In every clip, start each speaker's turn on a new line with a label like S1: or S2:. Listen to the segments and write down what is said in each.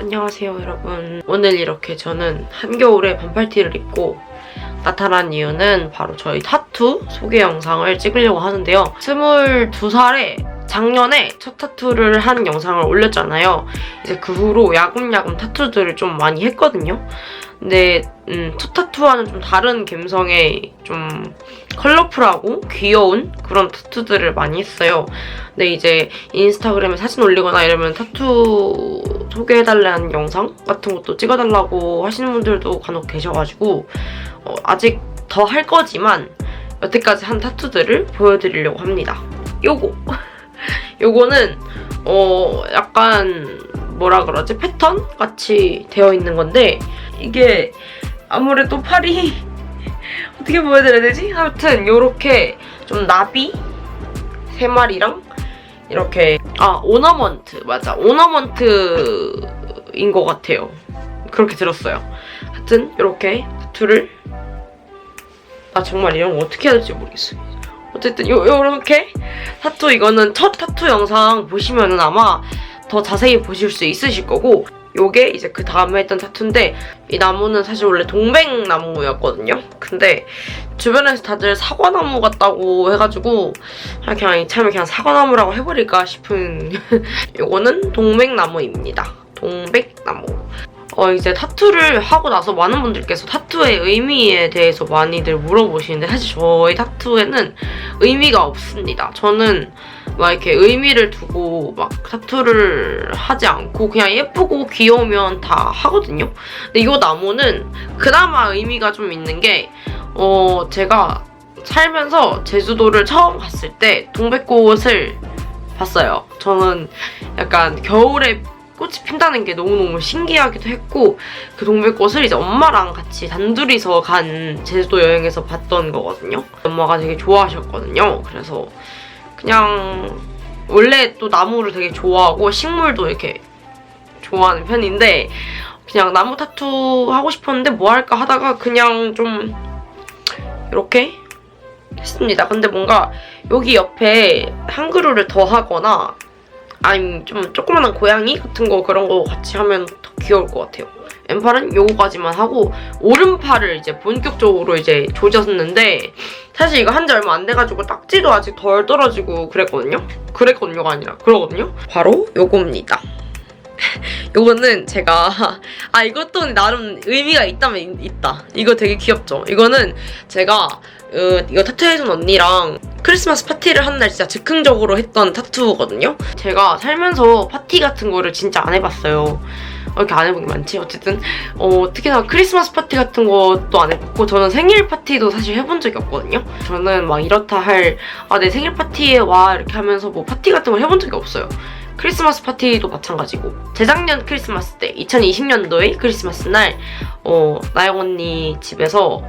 S1: 안녕하세요 여러분. 오늘 이렇게 저는 한겨울에 반팔티를 입고 나타난 이유는 바로 저희 타투 소개 영상을 찍으려고 하는데요. 22살에 작년에 첫 타투를 한 영상을 올렸잖아요. 이제 그 후로 야금야금 타투들을 좀 많이 했거든요. 근데 음, 첫 타투와는 좀 다른 감성의 좀 컬러풀하고 귀여운 그런 타투들을 많이 했어요. 근데 이제 인스타그램에 사진 올리거나 이러면 타투 소개해달라는 영상 같은 것도 찍어달라고 하시는 분들도 간혹 계셔가지고 어, 아직 더 할 거지만 여태까지 한 타투들을 보여드리려고 합니다. 요거 요거는 어 약간 뭐라 그러지? 패턴 같이 되어 있는 건데 이게 아무래도 팔이 어떻게 보여드려야 되지? 아무튼 요렇게 좀 나비? 세 마리랑 이렇게 아 오너먼트. 맞아. 오너먼트인 것 같아요. 그렇게 들었어요. 하여튼 이렇게 타투를 아 정말 이런 거 어떻게 해야 될지 모르겠어요 어쨌든 요, 요렇게 타투 이거는 첫 타투 영상 보시면은 아마 더 자세히 보실 수 있으실 거고 요게 이제 그 다음에 했던 타투인데 이 나무는 사실 원래 동백나무였거든요 근데 주변에서 다들 사과나무 같다고 해가지고 아, 그냥 이참에 그냥 사과나무라고 해버릴까 싶은 요거는 동백나무입니다. 동백나무. 어, 이제 타투를 하고 나서 많은 분들께서 타투의 의미에 대해서 많이들 물어보시는데 사실 저희 타투에는 의미가 없습니다. 저는 막 이렇게 의미를 두고 막 타투를 하지 않고 그냥 예쁘고 귀여우면 다 하거든요. 근데 이 나무는 그나마 의미가 좀 있는 게 어, 제가 살면서 제주도를 처음 갔을 때 동백꽃을 봤어요. 저는 약간 겨울에 꽃이 핀다는 게 너무너무 신기하기도 했고 그 동백꽃을 이제 엄마랑 같이 단둘이서 간 제주도 여행에서 봤던 거거든요. 엄마가 되게 좋아하셨거든요. 그래서 그냥 원래 또 나무를 되게 좋아하고 식물도 이렇게 좋아하는 편인데 그냥 나무 타투 하고 싶었는데 뭐 할까 하다가 그냥 좀 이렇게 했습니다. 근데 뭔가 여기 옆에 한 그루를 더 하거나 아니면 좀 조그만한 고양이 같은 거 그런 거 같이 하면 더 귀여울 것 같아요. 왼팔은 요거까지만 하고 오른팔을 이제 본격적으로 이제 조졌는데 사실 이거 한 지 얼마 안 돼가지고 딱지도 아직 덜 떨어지고 그랬거든요. 그랬거든요가 아니라 그러거든요. 바로 요겁니다. 요거는 제가 아 이것도 나름 의미가 있다면 있- 있다. 이거 되게 귀엽죠. 이거는 제가 어, 이거 타투해준 언니랑 크리스마스 파티를 한 날 진짜 즉흥적으로 했던 타투거든요. 제가 살면서 파티 같은 거를 진짜 안 해봤어요. 어, 이렇게 안 해본 게 많지? 어쨌든 어, 특히나 크리스마스 파티 같은 것도 안 해봤고 저는 생일 파티도 사실 해본 적이 없거든요. 저는 막 이렇다 할 아 내 생일 파티에 와 이렇게 하면서 뭐 파티 같은 걸 해본 적이 없어요. 크리스마스 파티도 마찬가지고 재작년 크리스마스 때 2020년도의 크리스마스 날 어, 나영 언니 집에서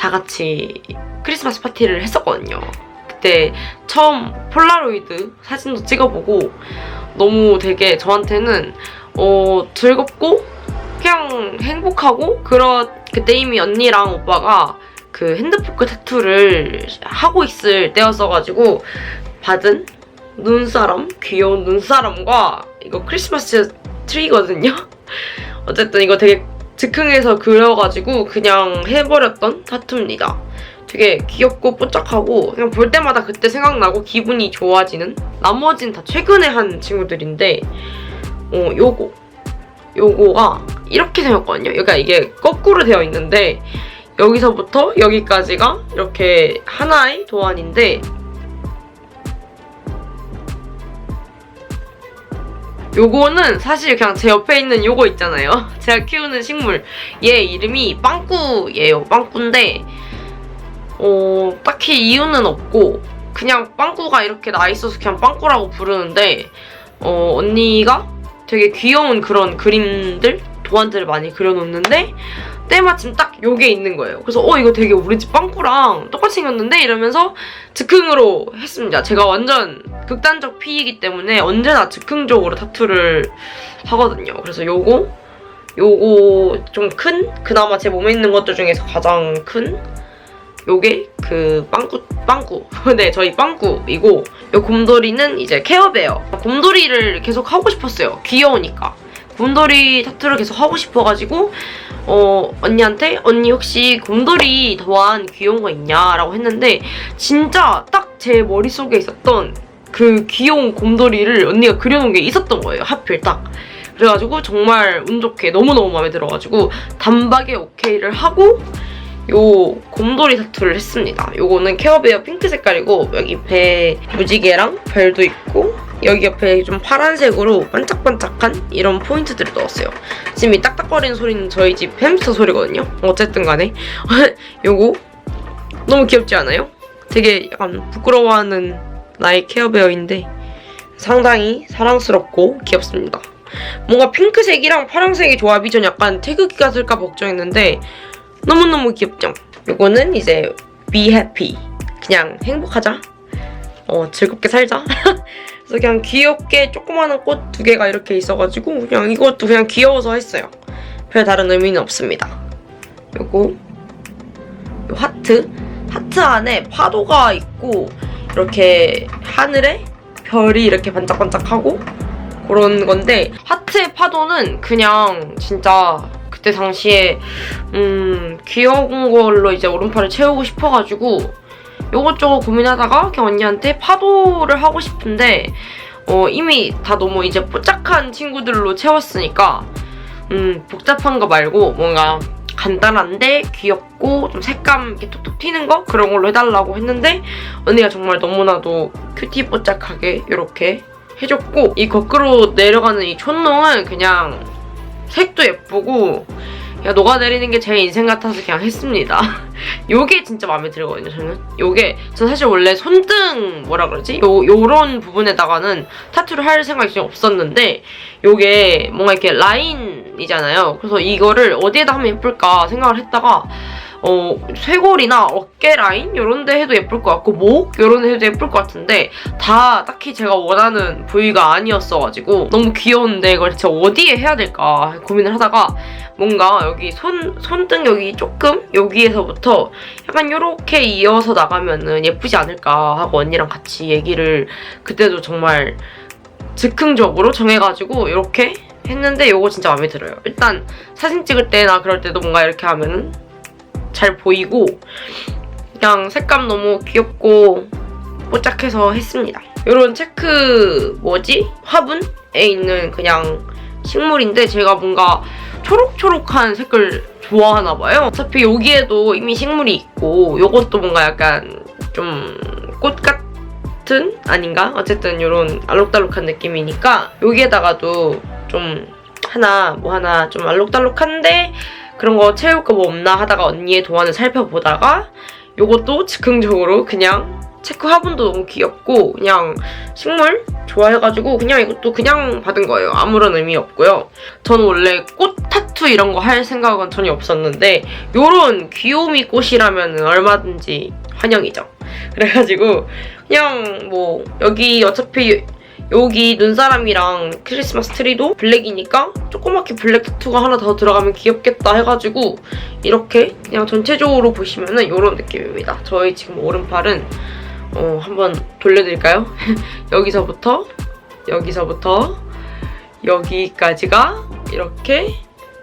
S1: 다 같이 크리스마스 파티를 했었거든요. 그때 처음 폴라로이드 사진도 찍어보고 너무 되게 저한테는 어, 즐겁고 그냥 행복하고 그런 그때 이미 언니랑 오빠가 그 핸드포크 타투를 하고 있을 때였어가지고 받은 눈사람 귀여운 눈사람과 이거 크리스마스 트리거든요. 어쨌든 이거 되게 즉흥해서 그려가지고 그냥 해버렸던 타투입니다. 되게 귀엽고 뽀짝하고 그냥 볼 때마다 그때 생각나고 기분이 좋아지는 나머진 다 최근에 한 친구들인데 어 요거 요거가 이렇게 생겼거든요. 그러니까 이게 거꾸로 되어 있는데 여기서부터 여기까지가 이렇게 하나의 도안인데 요거는 사실 그냥 제 옆에 있는 요거 있잖아요. 제가 키우는 식물. 얘 이름이 빵꾸예요. 빵꾸인데 어, 딱히 이유는 없고 그냥 빵꾸가 이렇게 나 있어서 그냥 빵꾸라고 부르는데 어, 언니가 되게 귀여운 그런 그림들 도안들을 많이 그려놓는데 때마침 딱 요게 있는 거예요. 그래서 어 이거 되게 우리 집 빵꾸랑 똑같이 생겼는데 이러면서 즉흥으로 했습니다. 제가 완전 극단적 피이기 때문에 언제나 즉흥적으로 타투를 하거든요. 그래서 요거 요거 좀 큰 그나마 제 몸에 있는 것들 중에서 가장 큰 요게 그 빵꾸 빵꾸 네 저희 빵꾸이고 요 곰돌이는 이제 케어베어 곰돌이를 계속 하고 싶었어요 귀여우니까 곰돌이 타투를 계속 하고 싶어가지고 어 언니한테 언니 혹시 곰돌이 더한 귀여운 거 있냐라고 했는데 진짜 딱 제 머릿속에 있었던 그 귀여운 곰돌이를 언니가 그려놓은 게 있었던 거예요 하필 딱 그래가지고 정말 운 좋게 너무너무 마음에 들어가지고 단박에 오케이를 하고 요 곰돌이 타투를 했습니다. 요거는 케어베어 핑크 색깔이고 여기 배 무지개랑 별도 있고 여기 옆에 좀 파란색으로 반짝반짝한 이런 포인트들을 넣었어요. 지금 이 딱딱거리는 소리는 저희 집 햄스터 소리거든요. 어쨌든 간에 요거 너무 귀엽지 않아요? 되게 약간 부끄러워하는 나의 케어베어인데 상당히 사랑스럽고 귀엽습니다. 뭔가 핑크색이랑 파란색의 조합이 전 약간 태극기가 쓸까 걱정했는데 너무너무 귀엽죠? 요거는 이제 be happy. 그냥 행복하자. 어, 즐겁게 살자. 그래서 그냥 귀엽게 조그마한 꽃 두 개가 이렇게 있어가지고 그냥 이것도 그냥 귀여워서 했어요. 별 다른 의미는 없습니다. 요거 요 하트. 하트 안에 파도가 있고 이렇게 하늘에 별이 이렇게 반짝반짝하고 그런 건데 하트의 파도는 그냥 진짜 그때 당시에 음 귀여운 걸로 이제 오른팔을 채우고 싶어가지고 요것저것 고민하다가 그냥 언니한테 파도를 하고 싶은데 어 이미 다 너무 이제 뽀짝한 친구들로 채웠으니까 음 복잡한 거 말고 뭔가 간단한데 귀엽고 좀 색감 이렇게 톡톡 튀는 거? 그런 걸로 해달라고 했는데 언니가 정말 너무나도 큐티 뽀짝하게 이렇게 해줬고 이 거꾸로 내려가는 이 촌농은 그냥 색도 예쁘고 야 녹아내리는 게 제 인생 같아서 그냥 했습니다. 요게 진짜 마음에 들거든요, 저는. 요게 전 사실 원래 손등 뭐라 그러지? 요 요런 부분에다가는 타투를 할 생각이 좀 없었는데 요게 뭔가 이렇게 라인이잖아요. 그래서 이거를 어디에다 하면 예쁠까 생각을 했다가 어, 쇄골이나 어깨 라인 이런 데 해도 예쁠 것 같고 목 이런 데 해도 예쁠 것 같은데 다 딱히 제가 원하는 부위가 아니었어가지고 너무 귀여운데 이걸 진짜 어디에 해야 될까 고민을 하다가 뭔가 여기 손 손등 여기 조금 여기에서부터 약간 이렇게 이어서 나가면은 예쁘지 않을까 하고 언니랑 같이 얘기를 그때도 정말 즉흥적으로 정해가지고 이렇게 했는데 이거 진짜 마음에 들어요. 일단 사진 찍을 때나 그럴 때도 뭔가 이렇게 하면은 잘 보이고 그냥 색감 너무 귀엽고 뽀짝해서 했습니다. 이런 체크 뭐지? 화분에 있는 그냥 식물인데 제가 뭔가 초록초록한 색을 좋아하나 봐요. 어차피 여기에도 이미 식물이 있고 이것도 뭔가 약간 좀 꽃 같은 아닌가? 어쨌든 이런 알록달록한 느낌이니까 여기에다가도 좀 하나 뭐 하나 좀 알록달록한데 그런 거 채울 거 뭐 없나 하다가 언니의 도안을 살펴보다가 요것도 즉흥적으로 그냥 체크 화분도 너무 귀엽고 그냥 식물 좋아해가지고 그냥 이것도 그냥 받은 거예요. 아무런 의미 없고요. 저는 원래 꽃 타투 이런 거 할 생각은 전혀 없었는데 요런 귀요미 꽃이라면 얼마든지 환영이죠. 그래가지고 그냥 뭐 여기 어차피 여기 눈사람이랑 크리스마스 트리도 블랙이니까 조그맣게 블랙 타투가 하나 더 들어가면 귀엽겠다 해가지고 이렇게 그냥 전체적으로 보시면 은 이런 느낌입니다. 저희 지금 오른팔은 어, 한번 돌려드릴까요? 여기서부터 여기서부터 여기까지가 이렇게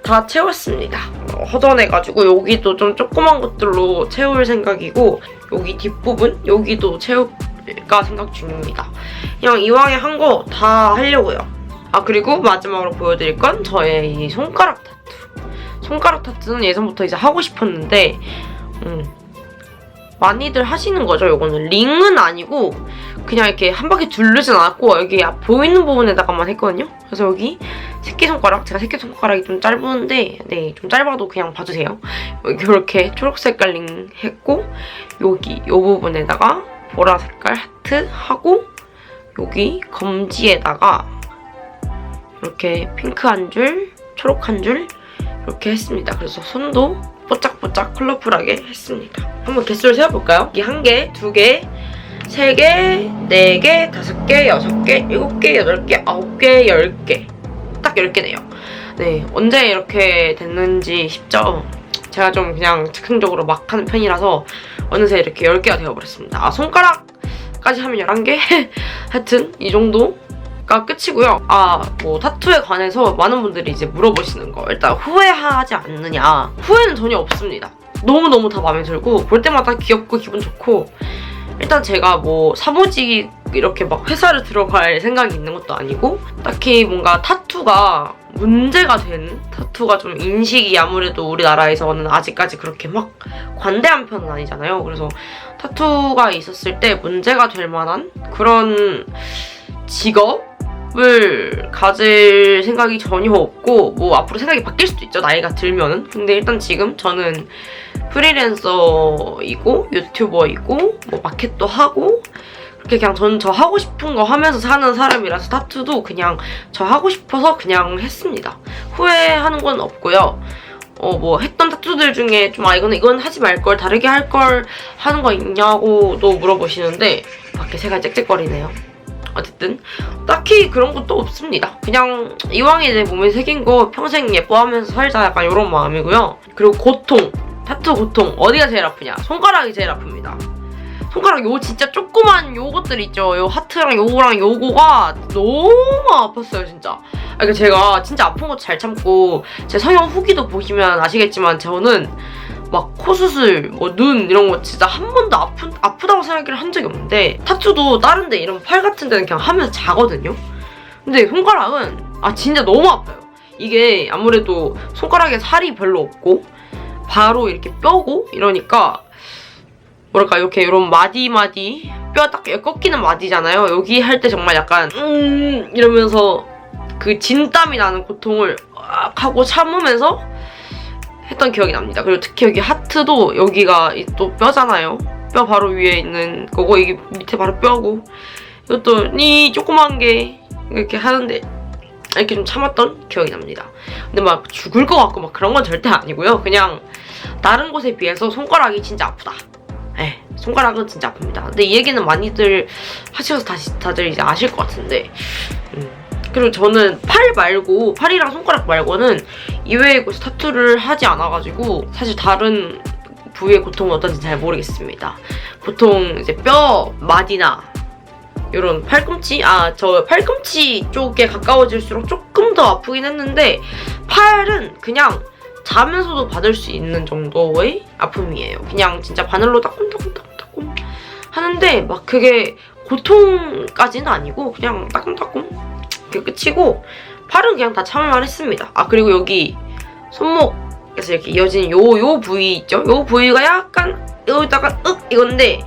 S1: 다 채웠습니다. 어, 허전해가지고 여기도 좀 조그만 것들로 채울 생각이고 여기 뒷부분 여기도 채울까 생각 중입니다. 그냥 이왕에 한 거 다 하려고요. 아 그리고 마지막으로 보여드릴 건 저의 이 손가락 타투. 손가락 타투는 예전부터 이제 하고 싶었는데 음, 많이들 하시는 거죠. 이거는 링은 아니고 그냥 이렇게 한 바퀴 두르진 않았고 여기 앞 보이는 부분에다가만 했거든요. 그래서 여기 새끼손가락 제가 새끼손가락이 좀 짧은데 네 좀 짧아도 그냥 봐주세요. 이렇게 초록색깔 링 했고 여기 이 부분에다가 보라 색깔 하트 하고 여기 검지에다가 이렇게 핑크 한 줄, 초록 한 줄 이렇게 했습니다. 그래서 손도 뽀짝뽀짝 컬러풀하게 했습니다. 한번 개수를 세어볼까요? 이게 한 개, 두 개, 세 개, 네 개, 다섯 개, 여섯 개, 일곱 개, 여덟 개, 아홉 개, 열 개. 딱 열 개네요. 네, 언제 이렇게 됐는지 싶죠? 제가 좀 그냥 즉흥적으로 막 하는 편이라서 어느새 이렇게 10개가 되어버렸습니다. 아, 손가락 까지 하면 11개? 하여튼 이 정도 가 끝이고요. 아, 뭐 타투에 관해서 많은 분들이 이제 물어보시는 거. 일단 후회하지 않느냐. 후회는 전혀 없습니다. 너무너무 다 마음에 들고 볼 때마다 귀엽고 기분 좋고 일단 제가 뭐 사무직 이렇게 막 회사를 들어갈 생각이 있는 것도 아니고 딱히 뭔가 타투가 문제가 되는 타투가 좀 인식이 아무래도 우리나라에서는 아직까지 그렇게 막 관대한 편은 아니잖아요. 그래서 타투가 있었을 때 문제가 될 만한 그런 직업을 가질 생각이 전혀 없고 뭐 앞으로 생각이 바뀔 수도 있죠. 나이가 들면은. 근데 일단 지금 저는 프리랜서이고 유튜버이고 뭐 마켓도 하고 그냥 저는 저 하고 싶은 거 하면서 사는 사람이라서 타투도 그냥 저 하고 싶어서 그냥 했습니다. 후회하는 건 없고요. 어 뭐 했던 타투들 중에 좀 아 이거는 이건 하지 말걸 다르게 할 걸 하는 거 있냐고도 물어보시는데 밖에 새가 짹짹거리네요. 어쨌든 딱히 그런 것도 없습니다. 그냥 이왕에 내 몸에 새긴 거 평생 예뻐하면서 살자 약간 이런 마음이고요. 그리고 고통 타투 고통 어디가 제일 아프냐? 손가락이 제일 아픕니다. 손가락 요 진짜 조그만 요것들 있죠. 요 하트랑 요거랑 요거가 너무 아팠어요 진짜. 아, 그러니까 제가 진짜 아픈 것도 잘 참고 제 성형 후기도 보시면 아시겠지만 저는 막 코 수술, 뭐 눈 이런 거 진짜 한 번도 아프, 아프다고 생각을 한 적이 없는데 타투도 다른 데 이런 팔 같은 데는 그냥 하면서 자거든요. 근데 손가락은 아 진짜 너무 아파요. 이게 아무래도 손가락에 살이 별로 없고 바로 이렇게 뼈고 이러니까 뭐랄까 이렇게 이런 마디 마디 뼈 딱 꺾이는 마디잖아요. 여기 할 때 정말 약간 음 이러면서 그 진땀이 나는 고통을 악 하고 참으면서 했던 기억이 납니다. 그리고 특히 여기 하트도 여기가 이또 뼈잖아요. 뼈 바로 위에 있는 거고 이게 밑에 바로 뼈고 이것도 이 조그만 게 이렇게 하는데 이렇게 좀 참았던 기억이 납니다. 근데 막 죽을 것 같고 막 그런 건 절대 아니고요. 그냥 다른 곳에 비해서 손가락이 진짜 아프다. 예, 손가락은 진짜 아픕니다. 근데 이 얘기는 많이들 하셔서 다시 다들 이제 아실 것 같은데. 음. 그리고 저는 팔 말고 팔이랑 손가락 말고는 이외의 곳에 타투를 하지 않아가지고 사실 다른 부위의 고통은 어떤지 잘 모르겠습니다. 보통 이제 뼈 마디나 이런 팔꿈치 아 저 팔꿈치 쪽에 가까워질수록 조금 더 아프긴 했는데 팔은 그냥 자면서도 받을 수 있는 정도의 아픔이에요. 그냥 진짜 바늘로 따끔따끔따끔따끔 하는데 막 그게 고통까지는 아니고 그냥 따끔따끔 그게 끝이고 팔은 그냥 다 참을만 했습니다. 아 그리고 여기 손목에서 이렇게 이어진 요 요 부위 있죠? 요 부위가 약간 여기다가 윽 이건데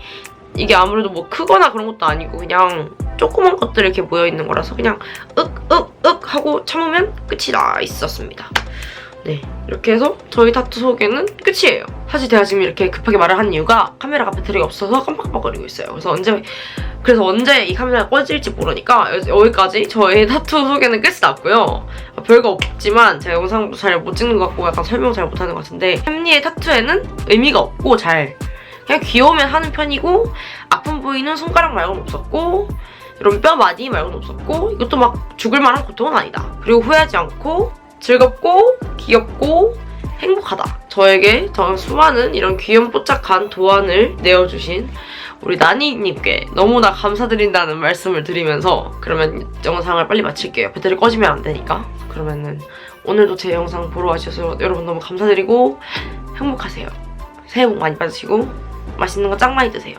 S1: 이게 아무래도 뭐 크거나 그런 것도 아니고 그냥 조그만 것들 이렇게 모여 있는 거라서 그냥 윽 윽 윽 하고 참으면 끝이 나 있었습니다. 네 이렇게 해서 저희 타투 소개는 끝이에요. 사실 제가 지금 이렇게 급하게 말을 한 이유가 카메라가 배터리가 없어서 깜빡깜빡거리고 있어요. 그래서 언제 그래서 언제 이 카메라가 꺼질지 모르니까 여- 여기까지 저의 타투 소개는 끝이 났고요. 아, 별거 없지만 제가 영상도 잘 못 찍는 것 같고 약간 설명 잘 못하는 것 같은데 햄리의 타투에는 의미가 없고 잘 그냥 귀여우면 하는 편이고 아픈 부위는 손가락 말고는 없었고 이런 뼈 마디 말고는 없었고 이것도 막 죽을 만한 고통은 아니다. 그리고 후회하지 않고 즐겁고 귀엽고 행복하다. 저에게 저 수많은 이런 귀염뽀짝한 도안을 내어주신 우리 나니님께 너무나 감사드린다는 말씀을 드리면서 그러면 영상을 빨리 마칠게요. 배터리 꺼지면 안 되니까. 그러면은 오늘도 제 영상 보러 와주셔서 여러분 너무 감사드리고 행복하세요. 새해 복 많이 받으시고 맛있는 거 짱 많이 드세요.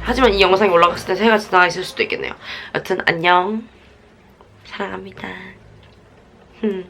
S1: 하지만 이 영상이 올라갔을 때 새해가 지나가 있을 수도 있겠네요. 여튼 안녕. 사랑합니다. Hmm